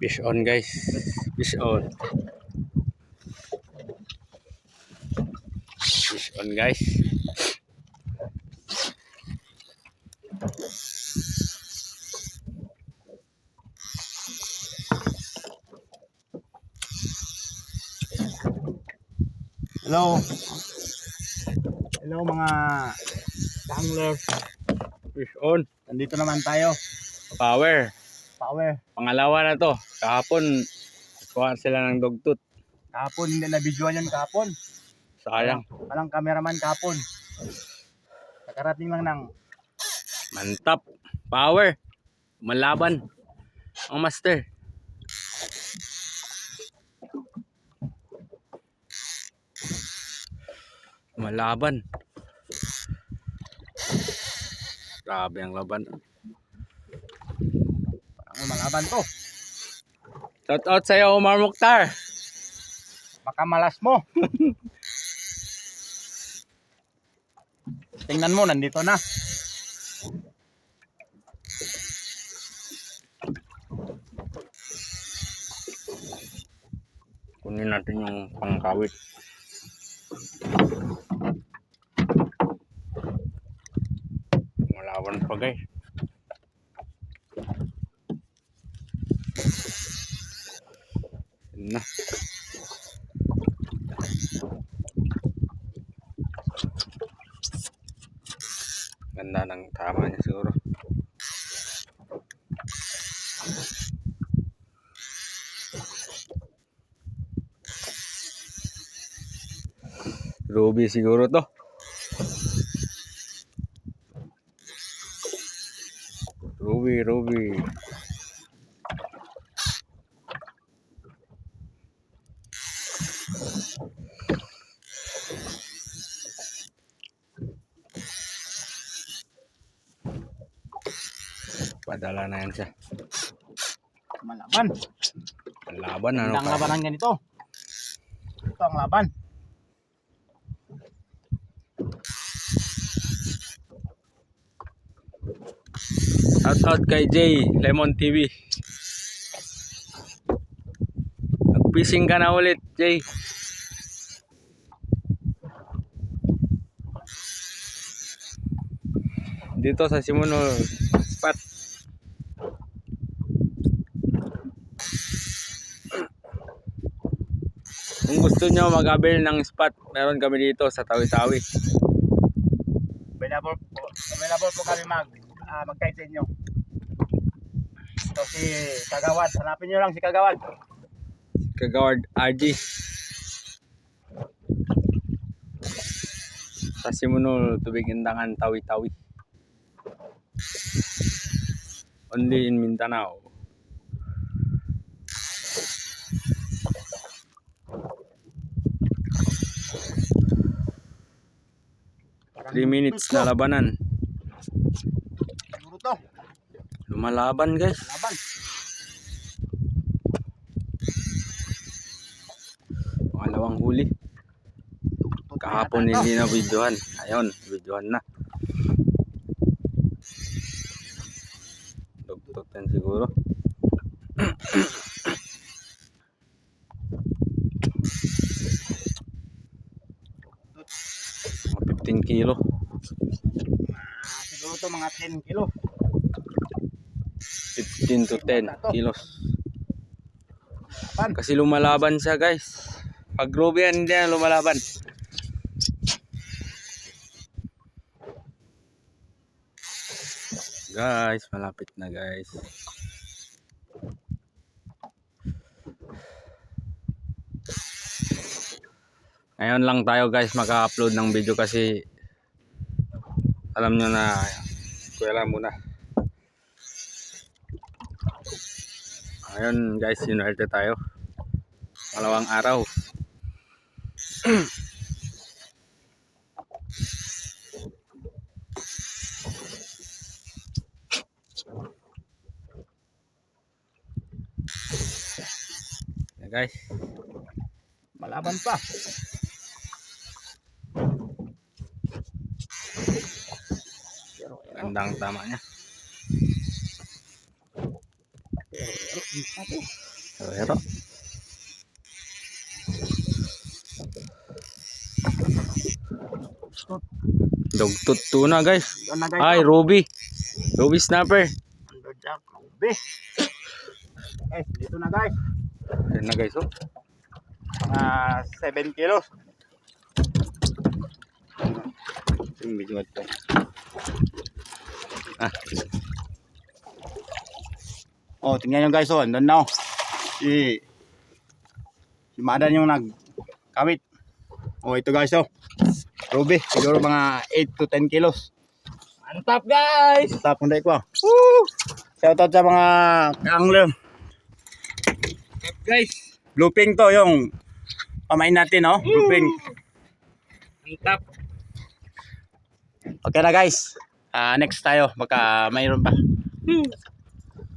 Fish on guys. Fish on. Fish on guys. Hello. Hello mga anglers. Fish on. Nandito naman tayo. Power. Power. Pangalawa na to. Kahapon, kuha sila ng dogtooth. Kahapon hindi na videoan yan kahapon. Sayang. Walang cameraman kahapon. Nakarating lang ng Mantap. Power. Malaban. Ang master. Malaban. Grabe ang laban. Malaban to. Shout out sa'yo, Omar Mukhtar. Baka malas mo. Tingnan mo, nandito na. Kunin natin yung pangkawit. Malaban pa guys. Na. Ganda ng tama niya siguro. Ruby siguro to. Ruby, Ruby. Padala na yan siya. Malaban. Ang laban ano ang pa. laban ng ganito. Ito ang laban. Shout out kay Jay Lemon TV. Nag-fishing ka na ulit, Jay. Dito sa Simono spot. Kung gusto nyo mag-avail ng spot, meron kami dito sa Tawi-Tawi. Available po, available po kami mag uh, mag-guide sa inyo. Ito si Kagawad. Hanapin nyo lang si Kagawad. Kagawad RG. Sa Simunol, Tubig Indangan, Tawi-Tawi. Only in Mindanao. 3 minutes na labanan. Lumalaban guys. Laban. Pangalawang huli. Kahapon hindi na videohan. Ayun, videohan na. Dugtog yan siguro. Mga 15 kilo. Ah, siguro to mga 10 kilo. 15 to 10 kilos. Kasi lumalaban siya guys. Pag grobe yan, hindi yan lumalaban. Guys, malapit na guys. Ngayon lang tayo guys maka-upload ng video kasi alam nyo na kuwela muna. Ngayon guys, sinwerte tayo. Malawang araw. Yan guys. Malaban pa. Pero, Gandang tama niya. pero, Pero, dugtut tuna guys. Yan na guys. Ay, Ruby. Ruby snapper. Underjack. Be. Eh, dito na guys. Yan na guys, oh. Mga 7 kilos. Medyo ito. Ah, Oh, tingnan nyo guys, oh, andun na oh. Si, si Madan yung nagkawit. Oh, ito guys, oh. Ruby, siguro mga 8 to 10 kilos. Mantap guys! Tapon na ko. Woo! Shoutout sa mga angler. Guys, Looping to, yung pamain natin, oh. Looping. mantap. Okay na guys. Ah, next tayo, baka mayroon pa.